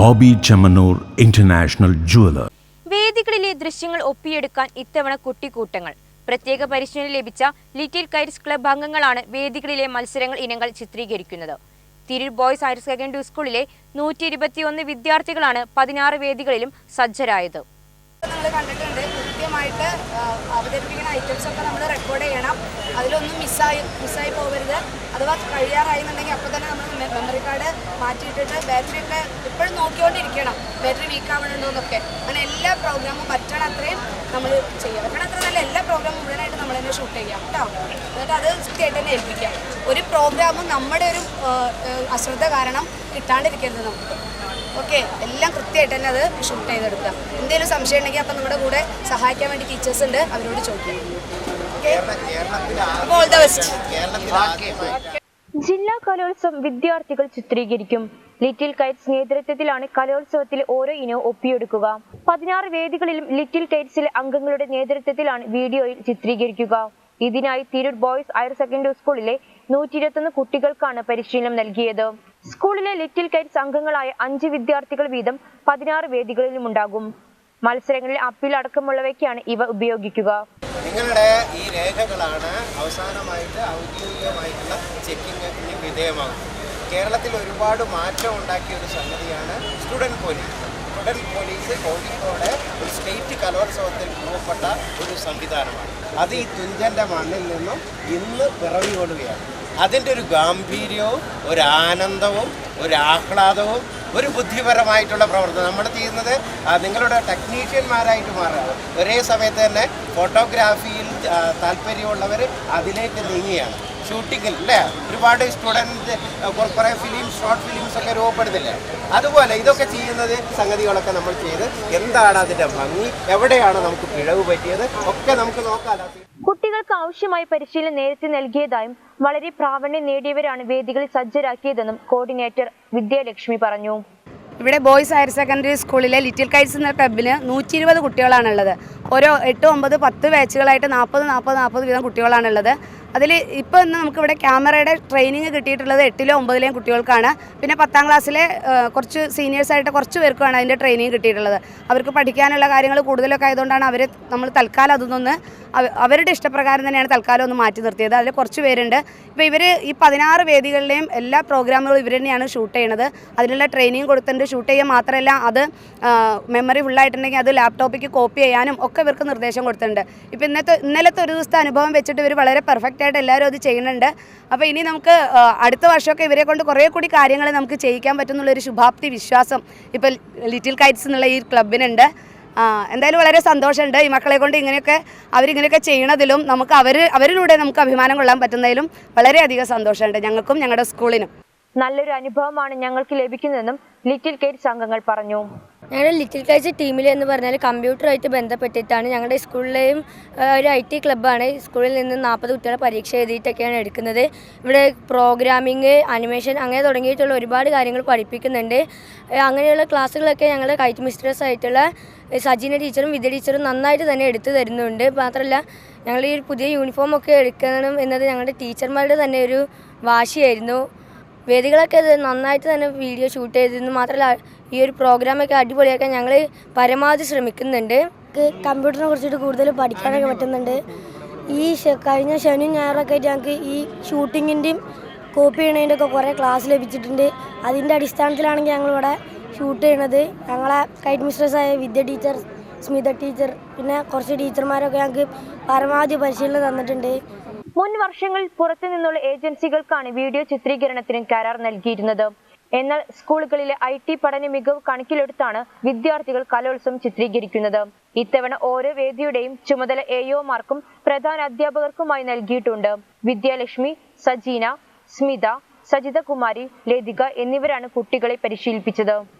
Bobby Chemmanur international jeweller വേദികളിലെ ദൃശ്യങ്ങൾ ഒപ്പിയെടുക്കാൻ ഇത്തവണ കുട്ടിക്കൂട്ടങ്ങൾ. പ്രത്യേക പരിശീലനം ലഭിച്ച ലിറ്റിൽ കൈറ്റ്സ് ക്ലബ് അംഗങ്ങളാണ് വേദികളിലെ മത്സരങ്ങൾ ഇനങ്ങൾ ചിത്രീകരിക്കുന്നത്. തിരൂർ ബോയ്സ് ഹയർ സെക്കൻഡറി സ്കൂളിലെ നൂറ്റി ഇരുപത്തിയൊന്ന് വിദ്യാർത്ഥികളാണ് പതിനാറ് വേദികളിലും സജ്ജരായത്. നമ്മൾ കണ്ടിട്ടുണ്ട്. കൃത്യമായിട്ട് അവതരിപ്പിക്കുന്ന ഐറ്റംസ് ഒക്കെ നമ്മൾ റെക്കോർഡ് ചെയ്യണം. അതിലൊന്നും മിസ്സായി മിസ്സായി പോകരുത്. അഥവാ കഴിയാറായി എന്നുണ്ടെങ്കിൽ അപ്പോൾ തന്നെ നമ്മൾ മെമ്മറി കാർഡ് മാറ്റിയിട്ടിട്ട് ബാറ്ററി ഒക്കെ ഇപ്പോഴും നോക്കിക്കൊണ്ടിരിക്കണം. ബാറ്ററി വീക്ക് എന്നൊക്കെ. അങ്ങനെ എല്ലാ പ്രോഗ്രാമും പറ്റണ അത്രയും നമ്മൾ ചെയ്യാം. പറ്റണ അത്ര നല്ല എല്ലാ പ്രോഗ്രാമും മുഴുവനായിട്ട് നമ്മൾ തന്നെ ഷൂട്ട് ചെയ്യാം. കേട്ടോ? എന്നിട്ട് അത് കൃത്യമായിട്ട് തന്നെ ഏൽപ്പിക്കാം. ഒരു പ്രോഗ്രാമും നമ്മുടെ ഒരു അശ്രദ്ധ കാരണം കിട്ടാണ്ടിരിക്കരുത് നമുക്ക്. ഓക്കെ? എല്ലാം കൃത്യമായിട്ട് തന്നെ അത് ഷൂട്ട് ചെയ്തെടുക്കാം എന്തെങ്കിലും സംശയം ഉണ്ടെങ്കിൽ അപ്പം നമ്മുടെ കൂടെ സഹായിക്കാൻ വേണ്ടി ടീച്ചേഴ്സ് ഉണ്ട്. അവരോട് ചോദിക്കാം. ഓക്കെ? ഓൾ ദ ബെസ്റ്റ് ജില്ലാ കലോത്സവം വിദ്യാർത്ഥികൾ ചിത്രീകരിക്കും. ലിറ്റിൽ കൈറ്റ്സ് നേതൃത്വത്തിലാണ് കലോത്സവത്തിൽ ഓരോ ഇനവും ഒപ്പിയെടുക്കുക. പതിനാറ് വേദികളിലും ലിറ്റിൽ കൈറ്റ്സിലെ അംഗങ്ങളുടെ നേതൃത്വത്തിലാണ് വീഡിയോയിൽ ചിത്രീകരിക്കുക. ഇതിനായി തിരൂർ ബോയ്സ് ഹയർ സെക്കൻഡറി സ്കൂളിലെ നൂറ്റി ഇരുപത്തൊന്ന് കുട്ടികൾക്കാണ് പരിശീലനം നൽകിയത്. സ്കൂളിലെ ലിറ്റിൽ കൈറ്റ്സ് അംഗങ്ങളായ അഞ്ച് വിദ്യാർത്ഥികൾ വീതം പതിനാറ് വേദികളിലും ഉണ്ടാകും മത്സരങ്ങളിൽ അപ്പീൽ അടക്കമുള്ളവയ്ക്കാണ് ഇവ ഉപയോഗിക്കുക. നിങ്ങളുടെ ഈ രേഖകളാണ് അവസാനമായിട്ട് ഔദ്യോഗികമായിട്ടുള്ള ചെക്കിങ്ങിന് വിധേയമാകുന്നത്. കേരളത്തിൽ ഒരുപാട് മാറ്റം ഉണ്ടാക്കിയ ഒരു സംഗതിയാണ് student police student police Kozhikode ഒരു സ്റ്റേറ്റ് കലോത്സവത്തിൽ രൂപപ്പെട്ട ഒരു സംവിധാനമാണ്. അത് ഈ തുഞ്ചന്റെ മണ്ണിൽ നിന്നും ഇന്ന് പിറവി കൊള്ളുകയാണ് അതിന്റെ ഒരു ഗാംഭീര്യവും ഒരു ആനന്ദവും ഒരു ആഹ്ലാദവും ഒരു ബുദ്ധിപരമായിട്ടുള്ള പ്രവർത്തനം. നമ്മൾ ചെയ്യുന്നത് നിങ്ങളുടെ ടെക്നീഷ്യന്മാരായിട്ട് മാറുക ഒരേ സമയത്ത് തന്നെ ഫോട്ടോഗ്രാഫിയിൽ താല്പര്യമുള്ളവർ അതിലേക്ക് നീങ്ങിയാണ് ഷൂട്ടിങ്ങിൽ അല്ലേ? ഒരുപാട് സ്റ്റുഡന്റ് കുറേ ഫിലിം ഷോർട്ട് ഫിലിംസ് ഒക്കെ രൂപപ്പെടുന്നില്ലേ? അതുപോലെ ഇതൊക്കെ ചെയ്യുന്നത് സംഗതികളൊക്കെ നമ്മൾ ചെയ്ത് എന്താണ് അതിന്റെ ഭംഗി? എവിടെയാണ് നമുക്ക് പിഴവ് പറ്റിയത്? ഒക്കെ നമുക്ക് നോക്കാം കുട്ടികൾക്ക് ആവശ്യമായ പരിശീലനം നേരത്തെ നൽകിയതായും വളരെ പ്രാവണ്യം നേടിയവരാണ് വേദികളിൽ സജ്ജരാക്കിയതെന്നും കോർഡിനേറ്റർ വിദ്യാലക്ഷ്മി പറഞ്ഞു. ഇവിടെ ബോയ്സ് ഹയർ സെക്കൻഡറി സ്കൂളിലെ ലിറ്റിൽ കൈറ്റ്സ് എന്ന ക്ലബിന് നൂറ്റി ഇരുപത് കുട്ടികളാണുള്ളത്. ഓരോ എട്ട് ഒമ്പത് പത്ത് ബാച്ചുകളായിട്ട് നാൽപ്പത് നാൽപ്പത് നാൽപ്പത് വീതം കുട്ടികളാണുള്ളത്. അതിൽ ഇപ്പോൾ ഇന്ന് നമുക്കിവിടെ ക്യാമറയുടെ ട്രെയിനിങ് കിട്ടിയിട്ടുള്ളത് എട്ടിലോ ഒമ്പതിലെയും കുട്ടികൾക്കാണ്. പിന്നെ പത്താം ക്ലാസ്സിലെ കുറച്ച് സീനിയേഴ്സായിട്ട് കുറച്ച് പേർക്കാണ് അതിന്റെ ട്രെയിനിങ് കിട്ടിയിട്ടുള്ളത്. അവർക്ക് പഠിക്കാനുള്ള കാര്യങ്ങൾ കൂടുതലൊക്കെ ആയതുകൊണ്ടാണ് അവർ നമ്മൾ തൽക്കാലം അതൊന്നൊന്ന് അവരുടെ ഇഷ്ടപ്രകാരം തന്നെയാണ് തൽക്കാലം ഒന്ന് മാറ്റി നിർത്തിയത്. അതിൽ കുറച്ച് പേരുണ്ട്. ഇപ്പോൾ ഇവർ ഈ പതിനാറ് വേദികളിലെയും എല്ലാ പ്രോഗ്രാമുകളും ഇവർ തന്നെയാണ് ഷൂട്ട് ചെയ്യണത്. അതിനുള്ള ട്രെയിനിങ് കൊടുത്തിട്ടുണ്ട്. ഷൂട്ട് ചെയ്യുക മാത്രമല്ല അത് മെമ്മറി ഫുള്ളായിട്ടുണ്ടെങ്കിൽ അത് ലാപ്ടോപ്പിക്ക് കോപ്പി ചെയ്യാനും ഒക്കെ ഇവർക്ക് നിർദ്ദേശം കൊടുത്തിട്ടുണ്ട്. ഇപ്പോൾ ഇന്നത്തെ ഇന്നലത്തെ ഒരു ദിവസത്തെ അനുഭവം വെച്ചിട്ട് ഇവർ വളരെ പെർഫെക്റ്റ് ആയിട്ട് എല്ലാവരും അത് ചെയ്യുന്നുണ്ട്. അപ്പോൾ ഇനി നമുക്ക് അടുത്ത വർഷമൊക്കെ ഇവരെ കൊണ്ട് കുറേ കൂടി കാര്യങ്ങൾ നമുക്ക് ചെയ്യിക്കാൻ പറ്റുന്നുള്ളൊരു ശുഭാപ്തി വിശ്വാസം ഇപ്പോൾ ലിറ്റിൽ കൈറ്റ്സ് എന്നുള്ള ഈ ക്ലബിനുണ്ട്. എന്തായാലും വളരെ സന്തോഷമുണ്ട്. ഈ മക്കളെ കൊണ്ട് ഇങ്ങനെയൊക്കെ അവരിങ്ങനെയൊക്കെ ചെയ്യണതിലും നമുക്ക് അവർ അവരിലൂടെ നമുക്ക് അഭിമാനം കൊള്ളാൻ പറ്റുന്നതിലും വളരെയധികം സന്തോഷമുണ്ട് ഞങ്ങൾക്കും ഞങ്ങളുടെ സ്കൂളിനും. നല്ലൊരു അനുഭവമാണ് ഞങ്ങൾക്ക് ലഭിക്കുന്നതെന്നും ലിറ്റിൽ കൈറ്റ്സ് അംഗങ്ങൾ പറഞ്ഞു. ഞങ്ങളുടെ ലിറ്റിൽ കൈസ് ടീമിൽ എന്ന് പറഞ്ഞാൽ കമ്പ്യൂട്ടറുമായിട്ട് ബന്ധപ്പെട്ടിട്ടാണ് ഞങ്ങളുടെ സ്കൂളിലെയും ഒരു ഐ ടി ക്ലബ്ബാണ് സ്കൂളിൽ നിന്ന് നാൽപ്പത് കുട്ടികളെ പരീക്ഷ എഴുതിയിട്ടൊക്കെയാണ് എടുക്കുന്നത്. ഇവിടെ പ്രോഗ്രാമിങ് അനിമേഷൻ അങ്ങനെ തുടങ്ങിയിട്ടുള്ള ഒരുപാട് കാര്യങ്ങൾ പഠിപ്പിക്കുന്നുണ്ട്. അങ്ങനെയുള്ള ക്ലാസ്സുകളൊക്കെ ഞങ്ങളുടെ കൈറ്റ് മിസ്ട്രസ് ആയിട്ടുള്ള സജീന ടീച്ചറും വിദ്യ ടീച്ചറും നന്നായിട്ട് തന്നെ എടുത്തു തരുന്നുണ്ട്. മാത്രമല്ല ഞങ്ങൾ ഈ ഒരു പുതിയ യൂണിഫോം ഒക്കെ എടുക്കണം എന്നത് ഞങ്ങളുടെ ടീച്ചർമാരുടെ തന്നെ ഒരു വാശിയായിരുന്നു. വേദികളൊക്കെ ഇത് നന്നായിട്ട് തന്നെ വീഡിയോ ഷൂട്ട് ചെയ്തിരുന്നു മാത്രമല്ല ഈ ഒരു പ്രോഗ്രാമൊക്കെ അടിപൊളിയാക്കാൻ ഞങ്ങൾ പരമാവധി ശ്രമിക്കുന്നുണ്ട്. കമ്പ്യൂട്ടറിനെ കുറിച്ചിട്ട് കൂടുതൽ പഠിക്കാനൊക്കെ പറ്റുന്നുണ്ട്. ഈ കഴിഞ്ഞ ശനിയും ഞായറൊക്കെ ഞങ്ങൾക്ക് ഈ ഷൂട്ടിങ്ങിന്റെയും കോപ്പി ചെയ്യണതിന്റെ ഒക്കെ കുറേ ക്ലാസ് ലഭിച്ചിട്ടുണ്ട്. അതിന്റെ അടിസ്ഥാനത്തിലാണെങ്കിൽ ഞങ്ങളിവിടെ ഷൂട്ട് ചെയ്യണത്. ഞങ്ങളെ കൈറ്റ് മിസ്ട്രസ്സായ വിദ്യ ടീച്ചർ സ്മിത ടീച്ചർ പിന്നെ കുറച്ച് ടീച്ചർമാരൊക്കെ ഞങ്ങൾക്ക് പരമാവധി പരിശീലനം തന്നിട്ടുണ്ട്. മുൻ വർഷങ്ങളിൽ പുറത്തു നിന്നുള്ള ഏജൻസികൾക്കാണ് വീഡിയോ ചിത്രീകരണത്തിന് കരാർ നൽകിയിരുന്നത്. എന്നാൽ സ്കൂളുകളിലെ ഐ ടി പഠന മികവ് കണക്കിലെടുത്താണ് വിദ്യാർത്ഥികൾ കലോത്സവം ചിത്രീകരിക്കുന്നത്. ഇത്തവണ ഓരോ വേദിയുടെയും ചുമതല എഒമാർക്കും പ്രധാന അധ്യാപകർക്കുമായി നൽകിയിട്ടുണ്ട്. വിദ്യാലക്ഷ്മി സജീന സ്മിത സജിതകുമാരി ലതിക എന്നിവരാണ് കുട്ടികളെ പരിശീലിപ്പിച്ചത്.